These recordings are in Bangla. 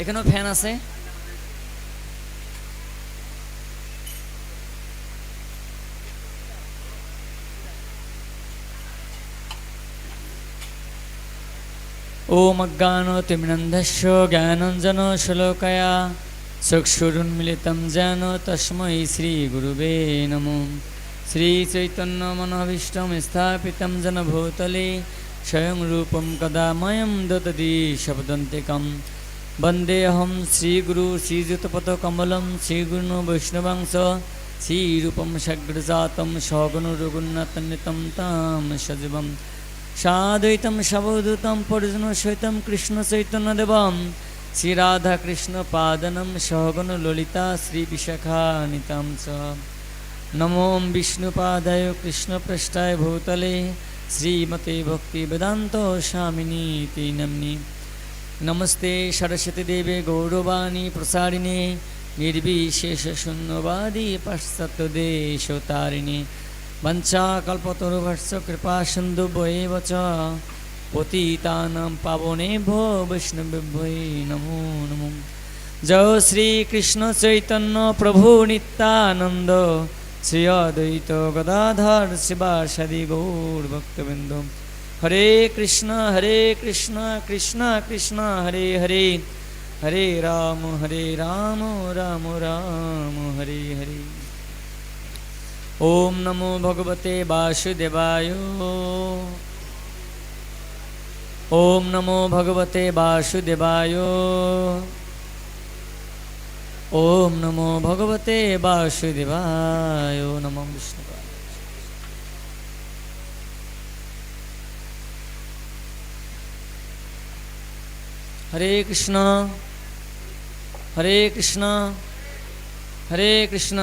এখানেও ফ্যান আছে। ওম অজ্ঞান অজ্ঞানতিমনন্দস্য জ্ঞানঞ্জন শ্লোকয়া চক্ষুরুন্মিলিতম যেন তস্মৈ শ্রীগুরুবে নম। শ্রী চৈতন্য মনোভীষ্ট স্থাপিত যেন ভূতলে স্বয়ং রূপম কদা ময়ম দতদি শব্দন্তিকম। वन्देऽहं श्रीगुरु श्रीयुतपथकमलं श्रीगुरुन् वैष्णवांस श्रीरूपं सग्रजातं सगुणुरघुन्नतन्नितं तां सजीवं साद्वैतं सवधूतं परिजनसहितं कृष्णचैतन्यदेवं श्रीराधाकृष्णपादनं सहगुणललिता श्रीविशाखानितां च नमो विष्णुपादाय कृष्णपृष्ठाय भूतले श्रीमते भक्तिवेदान्तस्वामिनीति नम्नि নমস্তে সরস্বতী দেবে গৌরবাণী প্রসারিণী, নির্বিশেষ শূন্যবাদী পাশ্চাত্য দেশ তারিণী বঞ্চা কল্পতরুভর্ষ কৃপা সিন্ধু বয়েব বচ, পতিতানাম পাবনে ভো বৈষ্ণবেভ্যই নমো নম। জয় শ্রীকৃষ্ণ চৈতন্য প্রভু নিত্যানন্দ, শ্রী অদ্বৈত গদাধর শিবা শিবাসাদি গৌর ভক্তবৃন্দ হরে কৃষ্ণ হরে কৃষ্ণ কৃষ্ণ কৃষ্ণ, হরে হরে। হরে রাম হরে রাম রাম রাম, হরে হরে। ওম নমো ভগবতে বাসুদেবায়। ওম নমো ভগবতে বাসুদেবায়। ওম নমো ভগবতে বাসুদেবায়। নমো বিষ্ণু। হরে কৃষ্ণ হরে কৃষ্ণ হরে কৃষ্ণ।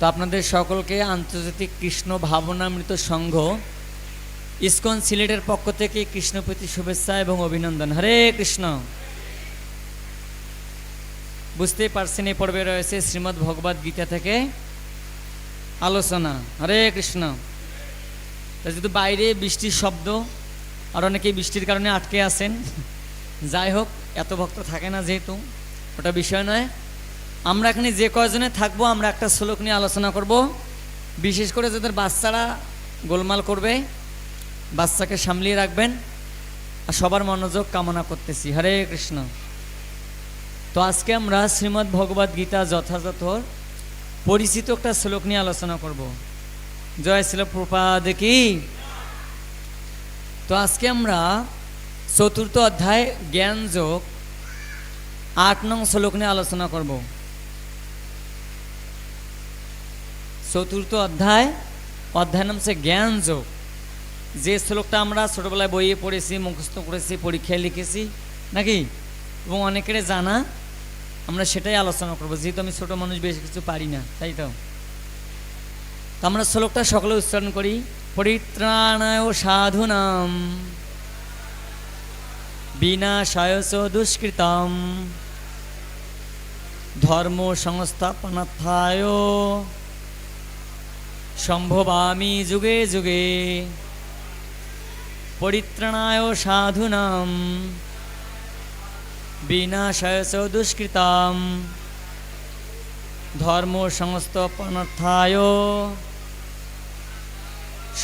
তো আপনাদের সকলকে আন্তর্জাতিক কৃষ্ণ ভাবনামৃত সংঘ, ইসকন সিলেটের পক্ষ থেকে কৃষ্ণপ্রীতি শুভেচ্ছা এবং অভিনন্দন। হরে কৃষ্ণ। বুঝতেই পারছেন এই পর্বে রয়েছে শ্রীমদ্ ভগবদ গীতা থেকে আলোচনা। হরে কৃষ্ণ। যেহেতু বাইরে বৃষ্টির শব্দ আর অনেকেই বৃষ্টির কারণে আটকে আছেন। যাই হোক, এত ভক্ত থাকে না যেহেতু, ওটা বিষয় নয়। আমরা এখানে যে কয়জনে থাকব, আমরা একটা শ্লোক নিয়ে আলোচনা করব। বিশেষ করে যাদের বাচ্চারা গোলমাল করবে, বাচ্চাকে সামলিয়ে রাখবেন আর সবার মনোযোগ কামনা করতেছি। হরে কৃষ্ণ। তো আজকে আমরা শ্রীমদ্ ভগবদ গীতা যথাযথ পরিচিত একটা শ্লোক নিয়ে আলোচনা করব। জয় শিল প্রপাদ কি? তো আজকে আমরা চতুর্থ অধ্যায় জ্ঞান যোগ, আট নং শ্লোক নিয়ে আলোচনা করব। চতুর্থ অধ্যায় অধ্যায় নাম হচ্ছে জ্ঞান যোগ। যে শ্লোকটা আমরা ছোটোবেলায় বইয়ে পড়েছি, মুখস্থ করেছি, পরীক্ষায় লিখেছি, নাকি? এবং অনেকের জানা, আমরা সেটাই আলোচনা করব। যেহেতু আমি ছোটো মানুষ, বেশি কিছু পারি না, তাই তো? আমরা শ্লোকটা সকলে উচ্চারণ করি। পরিত্রাণায় সাধুনাম। বিনাশায় চ দুষ্কৃতম। ধর্ম সংস্থাপনাথায় সম্ভবামি যুগে যুগে। পরিত্রাণায় সাধুনাম। বিনাশায় চ দুষ্কৃতাম। ধর্ম সংস্থাপনাথায়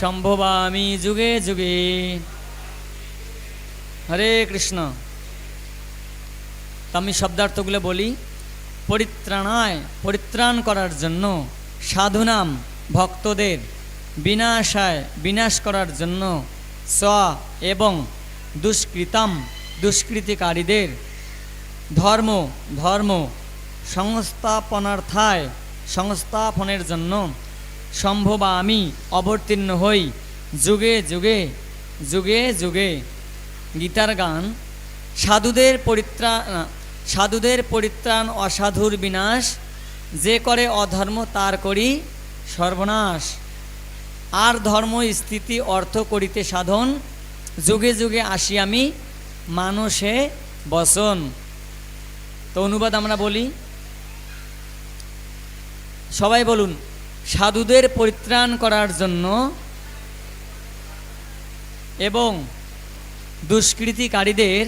সম্ভবামি যুগে যুগে। হরে কৃষ্ণ। তো আমি শব্দার্থগুলো বলি। পরিত্রাণায় পরিত্রাণ করার জন্য সাধুনাম ভক্তদের বিনাশায় বিনাশ করার জন্য স এবং দুষ্কৃতাম দুষ্কৃতিকারীদের ধর্ম ধর্ম সংস্থাপনার্থায় সংস্থাপনের জন্য সম্ভব আমি অবতীর্ণ হই। যুগে যুগে যুগে যুগে। গীতার গান, সাধুদের পরিত্রাণ সাধুদের পরিত্রাণ অসাধুর বিনাশ। যে করে অধর্ম, তার করি সর্বনাশ। আর ধর্ম স্থিতি, অর্থ করিতে সাধন। যুগে যুগে আসি আমি, মানুষে বসন তো অনুবাদ আমরা বলি। সবাই বলুন। সাধুদের পরিত্রাণ করার জন্য এবং দুষ্কৃতিকারীদের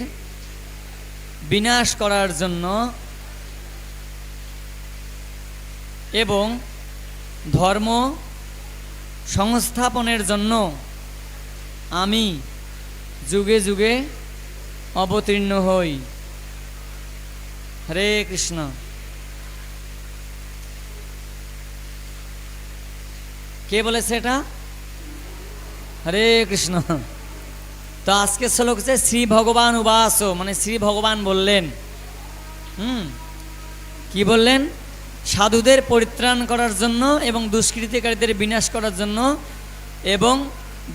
বিনাশ করার জন্য এবং ধর্ম সংস্থাপনের জন্য আমি যুগে যুগে অবতীর্ণ হই। হরে কৃষ্ণ। কে বলেছে এটা? হরে কৃষ্ণ। তো আজকে শ্লোক হচ্ছে, শ্রী ভগবান উবাস মানে শ্রী ভগবান বললেন। হুম? কি বললেন? সাধুদের পরিত্রাণ করার জন্য এবং দুষ্কৃতিকারীদের বিনাশ করার জন্য এবং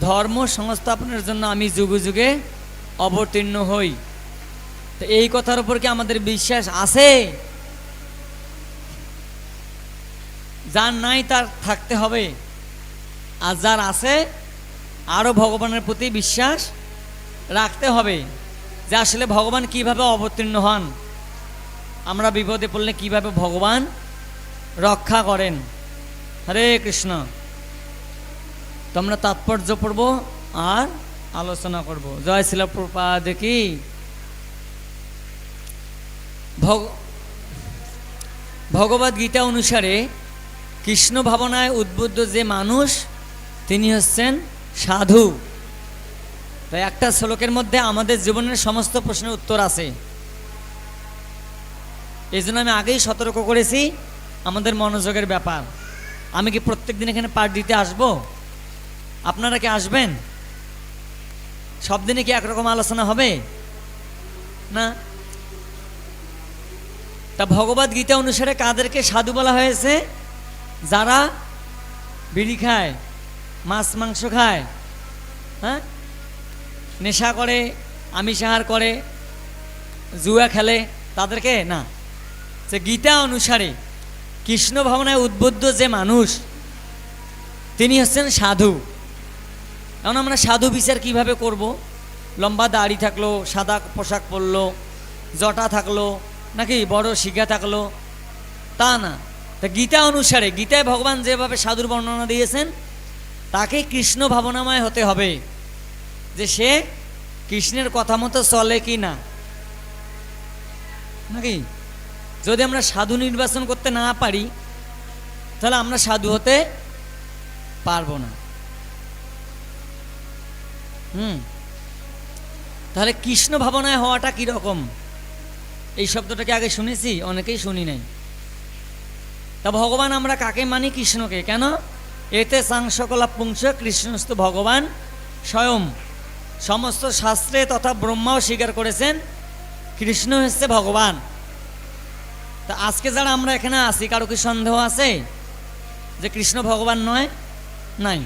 ধর্ম সংস্থাপনের জন্য আমি যুগে যুগে অবতীর্ণ হই। তো এই কথার উপর কি আমাদের বিশ্বাস আছে? যার নাই তার থাকতে হবে। আর যার আছে আরও ভগবানের প্রতি বিশ্বাস রাখতে হবে যে আসলে ভগবান কীভাবে অবতীর্ণ হন। আমরা বিপদে পড়লে কীভাবে ভগবান রক্ষা করেন। হরে কৃষ্ণ। তো আমরা তাৎপর্য পড়ব আর আলোচনা করব। জয় শিলা প্রপাদ কি? ভগ ভগবদ গীতা অনুসারে কৃষ্ণ ভাবনায় উদ্বুদ্ধ যে মানুষ তিনি হচ্ছেন সাধু। তো একটা শ্লোকের মধ্যে আমাদের জীবনের সমস্ত প্রশ্নের উত্তর আছে। এই জন্য আমি আগেই সতর্ক করেছি আমাদের মনোযোগের ব্যাপার। আমি কি প্রত্যেক দিন এখানে পাঠ দিতে আসব? আপনারা কি আসবেন? সব দিনে কি একরকম আলোচনা হবে? না? তা ভগবদ গীতা অনুসারে কাদেরকে সাধু বলা হয়েছে? যারা বিড়ি খায়। মাছ, মাংস খায়। হ্যাঁ? নেশা করে আমিষাহার করে, জুয়া খেলে, তাদেরকে না। যে গীতা অনুসারে কৃষ্ণ ভাবনায় উদ্বুদ্ধ যে মানুষ, তিনি হচ্ছেন সাধু। এখন আমরা সাধু বিচার কীভাবে করব? লম্বা দাড়ি থাকল, সাদা পোশাক পরলো, জটা থাকল, নাকি বড় শিখা থাকল? তা না। তা গীতা অনুসারে, গীতায় ভগবান যেভাবে সাধুর বর্ণনা দিয়েছেন তাকে কৃষ্ণ ভাবনাময় হতে হবে যে সে কৃষ্ণের কথা মতো চলে কি না। নাকি? যদি আমরা সাধু নির্বাচন করতে না পারি, তাহলে আমরা সাধু হতে পারব না। হুম? তাহলে কৃষ্ণ ভাবনায় হওয়াটা কীরকম এই শব্দটাকে আগে শুনেছি, অনেকেই শুনি নাই। তা ভগবান আমরা কাকে মানি কৃষ্ণকে? কেন? এতে সাংসকলা পুংস কৃষ্ণস্থ ভগবান স্বয়ং সমস্ত শাস্ত্রে তথা ব্রহ্মাও স্বীকার করেছেন, কৃষ্ণ হচ্ছে ভগবান। তা আজকে যারা আমরা এখানে আছি, কারও কি সন্দেহ আছে যে কৃষ্ণ ভগবান নয়? নাই।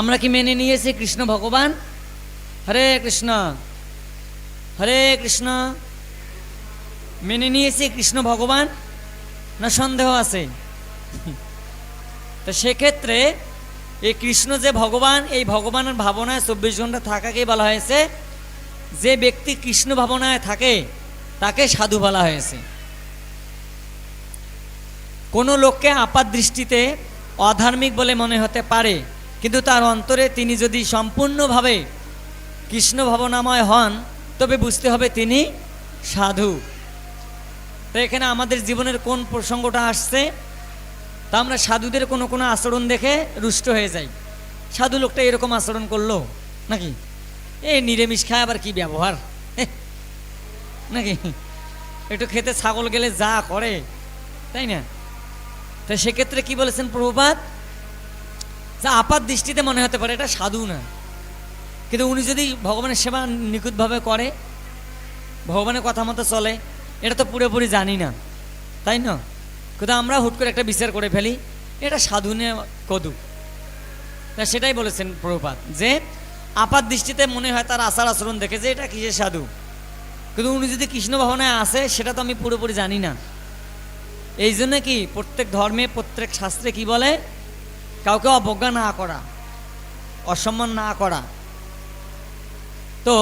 আমরা কি মেনে নিয়েছি কৃষ্ণ ভগবান? হরে কৃষ্ণ হরে কৃষ্ণ। মেনে নিয়েছি কৃষ্ণ ভগবান? না সন্দেহ আছে? তো সেক্ষেত্রে এই কৃষ্ণ যে ভগবান, এই ভগবানের ভাবনায় চব্বিশ ঘণ্টা থাকাকেই বলা হয়েছে, যে ব্যক্তি কৃষ্ণ ভাবনায় থাকে, তাকে সাধু বলা হয়েছে। কোনো লোককে আপাত দৃষ্টিতে অধার্মিক বলে মনে হতে পারে, কিন্তু তার অন্তরে তিনি যদি সম্পূর্ণভাবে কৃষ্ণ ভাবনাময় হন, তবে বুঝতে হবে তিনি সাধু। তো এখানে আমাদের জীবনের কোন প্রসঙ্গটা আসছে? তা আমরা সাধুদের কোনো কোনো আচরণ দেখে রুষ্ট হয়ে যাই। সাধু লোকটা এরকম আচরণ করল নাকি? এ নিরামিষ খায় আবার কি ব্যবহার? নাকি? একটু খেতে ছাগল গেলে যা করে, তাই না? তো সেক্ষেত্রে কি বলেছেন প্রভুপাত যা আপাত দৃষ্টিতে মনে হতে পারে, এটা সাধু না। কিন্তু উনি যদি ভগবানের সেবা নিখুঁতভাবে করে, ভগবানের কথা মতো চলে, এটা তো পুরোপুরি জানি না, তাই না? কিন্তু আমরা হুট করে একটা বিচার করে ফেলি, এটা সাধু নে কদু। তা সেটাই বলেছেন প্রভুপাত যে আপাত দৃষ্টিতে মনে হয় তার আচার আচরণ দেখে যে এটা কিসের সাধু। কিন্তু উনি যদি কৃষ্ণ ভাবনায় আসে, সেটা তো আমি পুরোপুরি জানি না। এই জন্য কি প্রত্যেক ধর্মে, প্রত্যেক শাস্ত্রে কি বলে? কাউকে অবজ্ঞা না করা, অসম্মান না করা। তো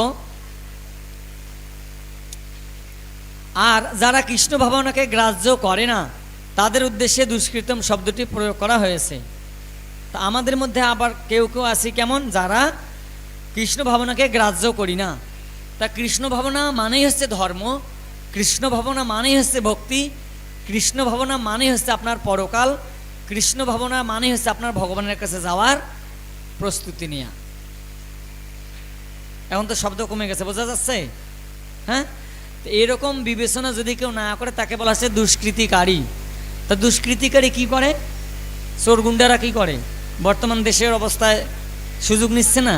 আর যারা কৃষ্ণ ভাবনাকে গ্রাহ্য করে না তাদের উদ্দেশ্যে দুষ্কৃতম শব্দটি প্রয়োগ করা হয়েছে। তা আমাদের মধ্যে আবার কেউ কেউ আছে কেমন যারা কৃষ্ণ ভাবনাকে গ্রাহ্য করি না। তা কৃষ্ণ ভাবনা মানেই হচ্ছে ধর্ম, কৃষ্ণ ভাবনা মানেই হচ্ছে ভক্তি, কৃষ্ণ ভাবনা মানেই হচ্ছে আপনার পরকাল, কৃষ্ণ ভাবনা মানেই হচ্ছে আপনার ভগবানের কাছে যাওয়ার প্রস্তুতি নেওয়া এখন তো শব্দ কমে গেছে, বোঝা যাচ্ছে? হ্যাঁ? এরকম বিবেচনা যদি কেউ না করে, তাকে বলা হচ্ছে দুষ্কৃতিকারী। তা দুষ্কৃতিকারী কি করে? চোর গুন্ডারা কি করে? বর্তমান দেশের অবস্থায় সুযোগ নিচ্ছে না?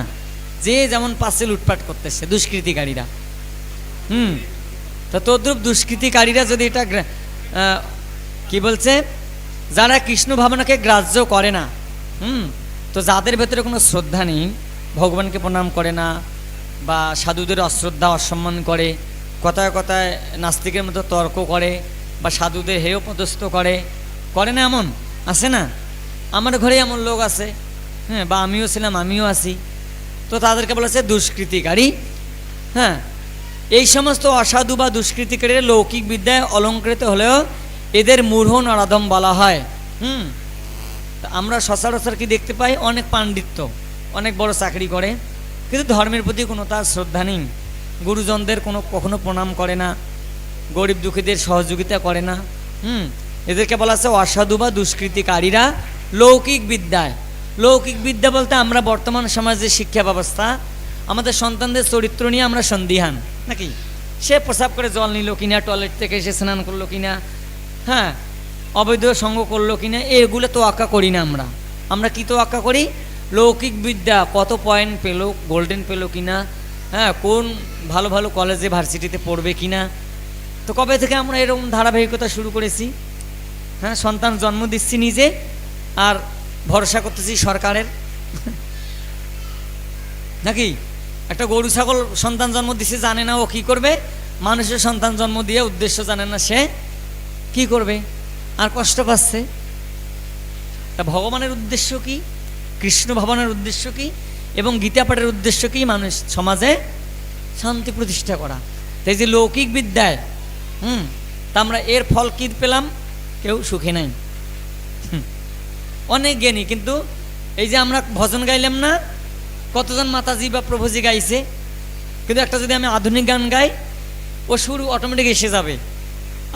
যে যেমন পাশে লুটপাট করতেছে দুষ্কৃতিকারীরা। হুম? তো তদ্রুপ দুষ্কৃতিকারীরা যদি এটা কি বলছে? যারা কৃষ্ণ ভাবনাকে গ্রাহ্য করে না, হুম? তো যাদের ভেতরে কোনো শ্রদ্ধা নেই, ভগবানকে প্রণাম করে না, বা সাধুদের অশ্রদ্ধা অসম্মান করে, কথায় কথায় নাস্তিকের মতো তর্ক করে বা সাধুদের হেয় পদস্থ করে। করে না এমন? আছে না? আমার ঘরে এমন লোক আছে। হ্যাঁ বা আমিও ছিলাম, আমিও আছি। তো তাদেরকে বলেছে দুষ্কৃতিকারী। হ্যাঁ এই সমস্ত অসাধু বা দুষ্কৃতিকারীরা লৌকিক বিদ্যায় অলঙ্কৃত হলেও এদের মূঢ় নরাধম বলা হয়। হুম আমরা সচরাচর কি দেখতে পাই? অনেক পাণ্ডিত্য, অনেক বড় চাকরি করে। কিন্তু ধর্মের প্রতি কোনো তার শ্রদ্ধা নেই। গুরুজনদের কোনো কখনো প্রণাম করে না। গরিব দুঃখীদের সহযোগিতা করে না। হুম, এদেরকে বলা আছে অসাধু বা দুষ্কৃতিকারীরা লৌকিক বিদ্যায়। লৌকিক বিদ্যা বলতে আমরা বর্তমান সমাজের শিক্ষা ব্যবস্থা, আমাদের সন্তানদের চরিত্র নিয়ে আমরা সন্দিহান। নাকি? সে প্রসাব করে জল নিল কিনা, টয়লেট থেকে এসে স্নান করল কিনা হ্যাঁ অবৈধ সঙ্গ করল কিনা, এগুলো তো আঁকা করি না আমরা। আমরা কি তো আঁকা করি? লৌকিক বিদ্যা, কত পয়েন্ট পেল, গোল্ডেন পেল কিনা হ্যাঁ কোন ভালো ভালো কলেজে ভার্সিটিতে পড়বে কিনা তো কবে থেকে আমরা এরকম ধারাবাহিকতা শুরু করেছি? হ্যাঁ সন্তান জন্ম দিচ্ছি নিজে আর ভরসা করতেছি সরকারের। নাকি? একটা গরু ছাগল সন্তান জন্ম দিছে, জানে না ও কি করবে? মানুষের সন্তান জন্ম দিয়ে উদ্দেশ্য জানে না সে কি করবে? আর কষ্ট পাচ্ছে। তা ভগবানের উদ্দেশ্য কি? কৃষ্ণ ভবনের উদ্দেশ্য কি? এবং গীতা পাঠের উদ্দেশ্য কি? মানুষ সমাজে শান্তি প্রতিষ্ঠা করা। তাই যে লৌকিক বিদ্যায় হুম, তা আমরা এর ফল কি পেলাম? কেউ সুখী নাই। অনেক জ্ঞানী, কিন্তু এই যে আমরা ভজন গাইলাম না, কতজন মাতাজি বা প্রভুজি গাইছে, কিন্তু একটা যদি আমি আধুনিক গান গাই, ও সুর অটোমেটিক এসে যাবে।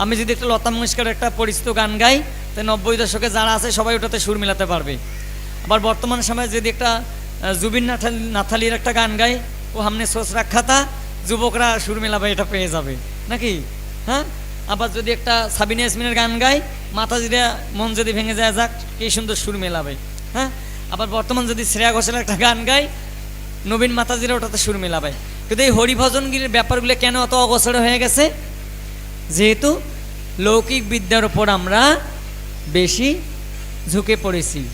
আমি যদি একটা লতা মঙ্গেশকর একটা পরিচিত গান গাই তাই নব্বই দশকে যারা আছে সবাই ওটাতে সুর মেলাতে পারবে। আবার বর্তমান সময়ে যদি একটা জুবিন নাথাল, নাথালির একটা গান গাই, ও হামনে সোচ রাখা তা যুবকরা সুর মেলাবে, এটা পেয়ে যাবে। নাকি? হ্যাঁ? আবার যদি একটা সাবিনা ইয়াসমিনের গান গাই, মাথা মাতাজিরা মন যদি ভেঙে যায়, যাক, কি সুন্দর সুর মেলাবে। হ্যাঁ? আবার বর্তমান যদি শ্রেয়া ঘোষাল একটা গান গাই, নবীন মাতাজিরা ওটাতে সুর মেলাবে। কিন্তু এই হরিভজনগিরির ব্যাপারগুলো কেন অত অগোচর হয়ে গেছে? যেহেতু লৌকিক বিদ্যার ওপর আমরা বেশি ঝুঁকে পড়েছি।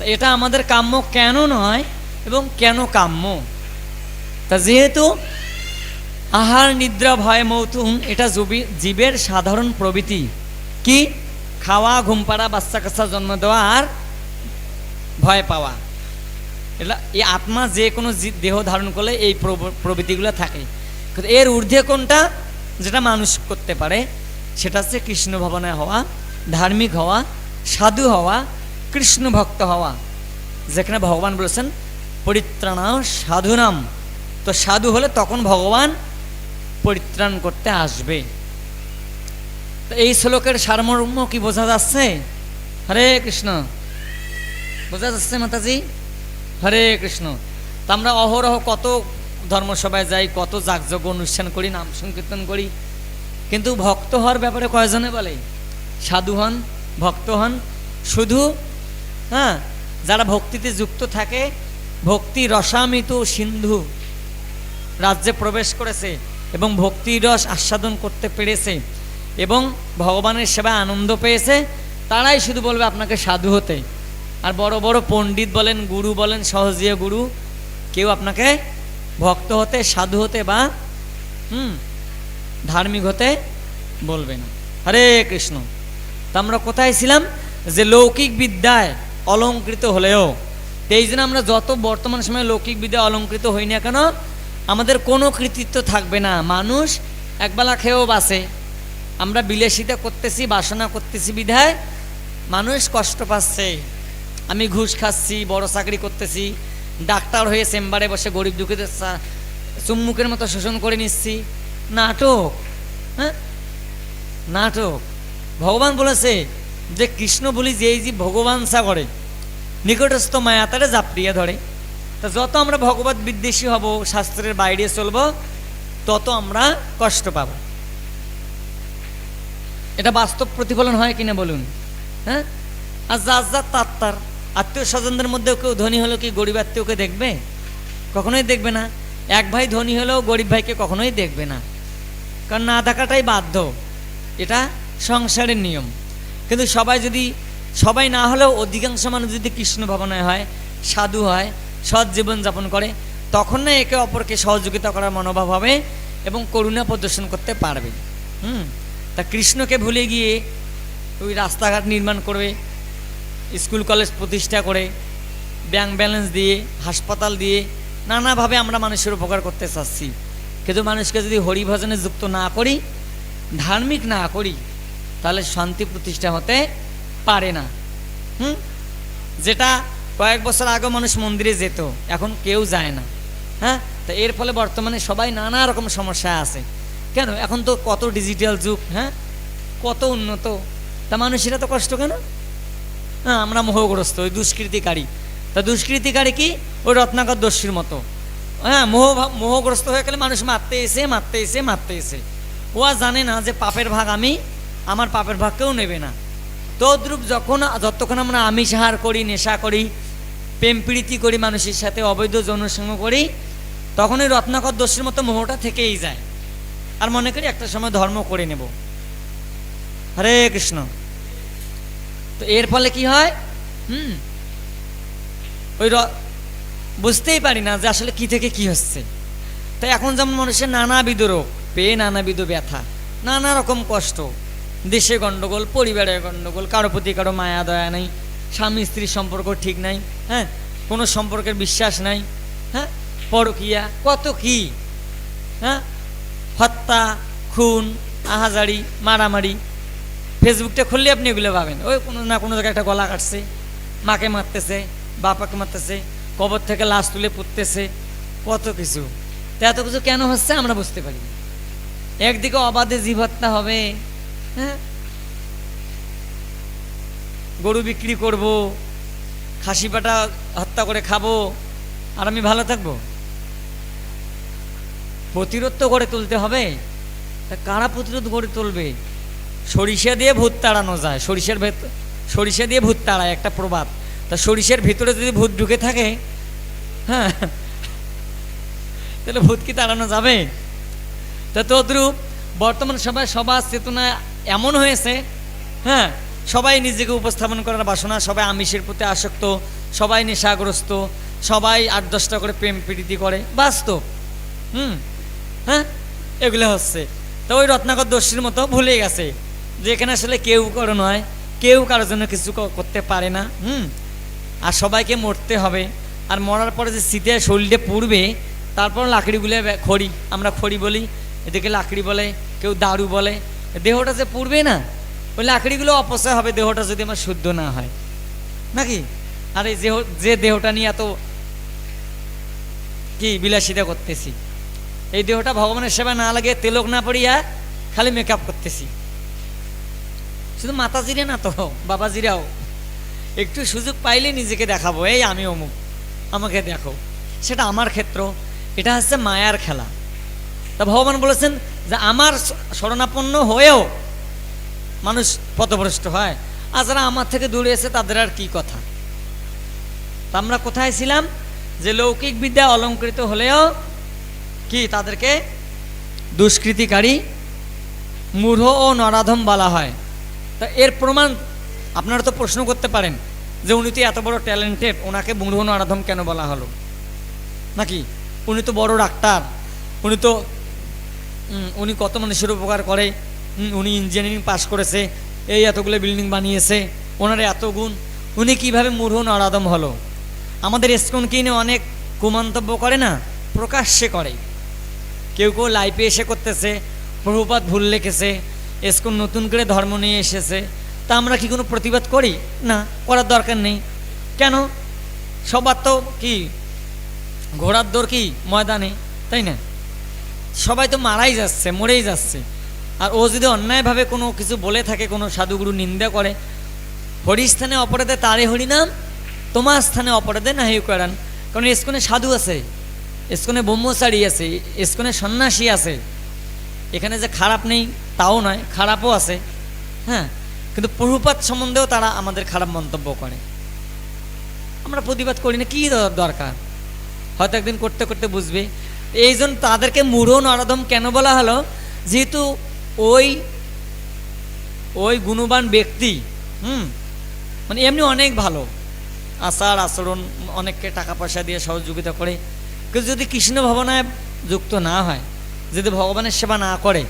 এটা আমাদের কাম্য কেন নয় এবং কেন কাম্য? তা যেহেতু আহার, নিদ্রা, ভয় মৌতুন এটা জুবি- জীবের সাধারণ প্রবৃত্তি কি? খাওয়া, ঘুম পাড়া, বাচ্চা কাচ্চা জন্ম দেওয়া আর ভয় পাওয়া। এটা এই আত্মা যে কোনো দেহ ধারণ করলে এই প্রব- প্রবৃত্তিগুলো থাকে। এর ঊর্ধ্বে কোনটা? যেটা মানুষ করতে পারে, সেটা হচ্ছে কৃষ্ণ ভবনে হওয়া, ধার্মিক হওয়া, সাধু হওয়া, কৃষ্ণ ভক্ত হওয়া। যেখানে ভগবান বলেছেন পরিত্রাণ সাধুনাম। তো সাধু হলে তখন ভগবান পরিত্রাণ করতে আসবে। এই শ্লোকের সারমর্ম কি বোঝা যাচ্ছে? হরে কৃষ্ণ। বোঝা যাচ্ছে মাতাজি? হরে কৃষ্ণ। তা আমরা অহরহ কত ধর্মসভায় যাই, কত যাগযজ্ঞ অনুষ্ঠান করি, নাম সংকীর্তন করি, কিন্তু ভক্ত হওয়ার ব্যাপারে কয়জনে বলে? সাধু হন, ভক্ত হন, শুধু হ্যাঁ যারা ভক্তিতে যুক্ত থাকে, ভক্তি রসামিত সিন্ধু রাজ্যে প্রবেশ করেছে। এবং ভক্তির রস আস্বাদন করতে পেরেছে এবং ভগবানের সেবায় আনন্দ পেয়েছে, তারাই শুধু বলবে আপনাকে সাধু হতে। আর বড় বড় পণ্ডিত বলেন, গুরু বলেন সহজীয় গুরু, কেউ আপনাকে ভক্ত হতে, সাধু হতে বা, হুম, ধার্মিক হতে বলবে না। হরে কৃষ্ণ। তা আমরা কোথায় ছিলাম? যে লৌকিক বিদ্যায় অলঙ্কৃত হলেও। এই জন্য আমরা যত বর্তমান সময়ে লৌকিক বিদ্যায় অলঙ্কৃত হই না কেন আমাদের কোনো কৃতিত্ব থাকবে না। মানুষ একবেলা খেয়েও বাসে আমরা বিলাসিতা করতেছি, বাসনা করতেছি বিধায় মানুষ কষ্ট পাচ্ছে। আমি ঘুষ খাচ্ছি, বড় চাকরি করতেছি, ডাক্তার হয়ে চেম্বারে বসে গরিব দুঃখীদের চুম্মুকের মতো শোষণ করে নিচ্ছি। নাটক হ্যাঁ? নাটক। ভগবান বলেছে যে কৃষ্ণ বলি যে এই যে ভগবান সা করে, নিকটস্থ মায়া তারে জাপড়িয়ে ধরে। তা যত আমরা ভগবত বিদ্বেষী হব, শাস্ত্রের বাইরে চলব, তত আমরা কষ্ট পাব। এটা বাস্তব প্রতিফলন হয় কিনা বলুন? হ্যাঁ? আর যার যার তার আত্মীয় স্বজনদের মধ্যেও কেউ ধনী হলো কি গরিব আত্মীয়কে দেখবে? কখনোই দেখবে না। এক ভাই ধনী হলেও গরিব ভাইকে কখনোই দেখবে না। কারণ না থাকাটাই বাধ্য। এটা সংসারের নিয়ম। কিন্তু সবাই যদি, সবাই না হলেও অধিকাংশ মানুষ যদি কৃষ্ণ ভাবনায় হয়, সাধু হয় সৎ জীবনযাপন করে, তখন না একে অপরকে সহযোগিতা করার মনোভাব হবে এবং করুণা প্রদর্শন করতে পারবে। হুম? তা কৃষ্ণকে ভুলে গিয়ে ওই রাস্তাঘাট নির্মাণ করবে, স্কুল কলেজ প্রতিষ্ঠা করে, ব্যাংক ব্যালেন্স দিয়ে, হাসপাতাল দিয়ে, নানাভাবে আমরা মানুষের উপকার করতে চাচ্ছি। কিন্তু মানুষকে যদি হরিভজনে যুক্ত না করি, ধার্মিক না করি, তাহলে শান্তি প্রতিষ্ঠা হতে পারে না। হুম? যেটা কয়েক বছর আগে মানুষ মন্দিরে যেত, এখন কেউ যায় না। হ্যাঁ? তো এর ফলে বর্তমানে সবাই নানা রকম সমস্যা আছে। কেন? এখন তো কত ডিজিটাল যুগ হ্যাঁ? কত উন্নত। তা মানুষেরা তো কষ্ট কেন? হ্যাঁ আমরা মোহগ্রস্ত, ওই দুষ্কৃতিকারী। তা দুষ্কৃতিকারী কি? ওই রত্নাকর দস্যির মতো। হ্যাঁ মোহ, মোহগ্রস্ত হয়ে গেলে মানুষ মারতে এসে মারতে এসে মারতে এসে। ও জানে না যে পাপের ভাগ আমি, আমার পাপের ভাগ কেউ নেবে না। তদ্রূপ যখন, যতক্ষণ আমরা আমিষ আহার করি, নেশা করি প্রেম প্রীতি করি মানুষের সাথে, অবৈধ যৌনসঙ্গ করি তখন ওই রত্নাকর দস্যির মতো মোহটা থেকেই যায়। আর মনে করি একটা সময় ধর্ম করে নেব। হরে কৃষ্ণ। তো এর ফলে কি হয়? হুম? ওই বুঝতেই পারি না যে আসলে কি থেকে কি হচ্ছে। তাই এখন যেমন মানুষের নানাবিধ রোগ, পেয়ে নানাবিধ ব্যথা, নানা রকম কষ্ট। দেশে গণ্ডগোল পরিবারে গণ্ডগোল কারও প্রতি কারও মায়া, দয়া নেই। স্বামী স্ত্রীর সম্পর্ক ঠিক নাই হ্যাঁ? কোনো সম্পর্কের বিশ্বাস নাই হ্যাঁ? পরকিয়া, কত কি? হ্যাঁ? হত্যা, খুন, আহাজারি, মারামারি। ফেসবুকটা খুললে আপনি এগুলো পাবেন। ওই কোনো না কোনো জায়গায় একটা গলা কাটছে, মাকে মারতেছে, বাপাকে মারতেছে, কবর থেকে লাশ তুলে পুঁততেছে, কত কিছু। তো এত কিছু কেন হচ্ছে আমরা বুঝতে পারি একদিকে অবাধে জীব হত্যা হবে হ্যাঁ? গরু বিক্রি করব, খাসি পাটা হত্যা করে খাব, আর আমি ভালো থাকব? প্রতিরোধ তো গড়ে তুলতে হবে। তা কারা প্রতিরোধ গড়ে তুলবে? সরিষা দিয়ে ভূত তাড়ানো যায়। সরিষার ভেত সরিষা দিয়ে ভূত তাড়ায় একটা প্রবাদ। তা সরিষার ভিতরে যদি ভূত ঢুকে থাকে হ্যাঁ তাহলে ভূত কি তাড়ানো যাবে? তা তদ্রূপ বর্তমান সবাই সবার চেতনা এমন হয়েছে হ্যাঁ সবাই নিজেকে উপস্থাপন করার বাসনা, সবাই আমিষের প্রতি আসক্ত, সবাই নেশাগ্রস্ত, সবাই আট দশটা করে প্রেম প্রীতি করে। বাস্তব হুম? হ্যাঁ? এগুলো হচ্ছে। তো ওই রত্নাকর দস্যির মতো ভুলে গেছে যে এখানে আসলে কেউ করো নয়, কেউ কারোর জন্য কিছু করতে পারে না। হুম? আর সবাইকে মরতে হবে। আর মরার পরে যে শীতে শরীরে পুড়বে, তারপর লাকড়িগুলো খড়ি, আমরা খড়ি বলি এদিকে লাকড়ি বলে, কেউ দারু বলে। দেহটা যে পুড়বে না ওই লাকড়িগুলো অপচয় হবে, দেহটা যদি আমার শুদ্ধ না হয়। নাকি? আর এই যে দেহটা নিয়ে এত কি বিলাসিতা করতেছি, এই দেহটা ভগবানের সেবা না লাগে তেলক না পড়িয়া খালি মেকআপ করতেছি। শুধু মাতাজিরে না তো, বাবাজিরাও। একটু সুযোগ পাইলে নিজেকে দেখাবো, এই আমি অমুক, আমাকে দেখো। সেটা আমার ক্ষেত্র, এটা হচ্ছে মায়ার খেলা। তা ভগবান বলেছেন যে আমার শরণাপন্ন হয়েও মানুষ পথভ্রষ্ট হয়। আর যারা আমার থেকে দূরে এসে তাদের আর কি কথা? আমরা কোথায় ছিলাম? যে লৌকিক বিদ্যা অলঙ্কৃত হলেও কি তাদেরকে দুষ্কৃতিকারী, মূঢ় ও নরাধম বলা হয়। তা এর প্রমাণ আপনারা তো প্রশ্ন করতে পারেন যে উনি তো এত বড় ট্যালেন্টেড ওনাকে মূঢ় নরাধম কেন বলা হলো? নাকি? উনি তো বড় ডাক্তার, উনি তো উনি কত মানুষের উপকার করে উনি ইঞ্জিনিয়ারিং পাস করেছে, এই এতগুলো বিল্ডিং বানিয়েছে, ওনার এত গুণ, উনি কীভাবে মূঢ় নরাদম হলো? আমাদের এসকন কিনে অনেক কুমন্তব্য করে না? প্রকাশ্যে করে। কেউ কেউ লাইফে এসে করতেছে, প্রভুপাত ভুল লিখেছে এসকন নতুন করে ধর্ম নিয়ে এসেছে, তা আমরা কি কোনো প্রতিবাদ করি? না, করার দরকার নেই। কেন? সবার তো কি, ঘোড়ার দৌড় কি? ময়দানে, তাই না? সবাই তো মারাই যাচ্ছে, মরেই যাচ্ছে। আর ও যদি অন্যায়ভাবে কোনো কিছু বলে থাকে, কোনো সাধুগুরু নিন্দা করে হরিস্থানে অপরাধে তারে হরিনাম তোমার স্থানে অপরাধে নাহি করান। কারণ এসকনে সাধু আছে, এসকনে ব্রহ্মচারী আছে, এসকনে সন্ন্যাসী আছে। এখানে যে খারাপ নেই, তাও নয়, খারাপও আছে। হ্যাঁ কিন্তু প্রভুপাত সম্বন্ধেও তারা আমাদের খারাপ মন্তব্য করে। আমরা প্রতিবাদ করি না, কী দরকার? হয়তো একদিন করতে করতে বুঝবে। এই জন্য তাদেরকে মূঢ় নরদম কেন বলা হলো? যেহেতু ওই ওই গুণবান ব্যক্তি, হুম? মানে এমনি অনেক ভালো। আচার আচরণ, অনেককে টাকা পয়সা দিয়ে সহযোগিতা করে। কিন্তু যদি কৃষ্ণ ভবনায় যুক্ত না হয়, যদি ভগবানের সেবা না করে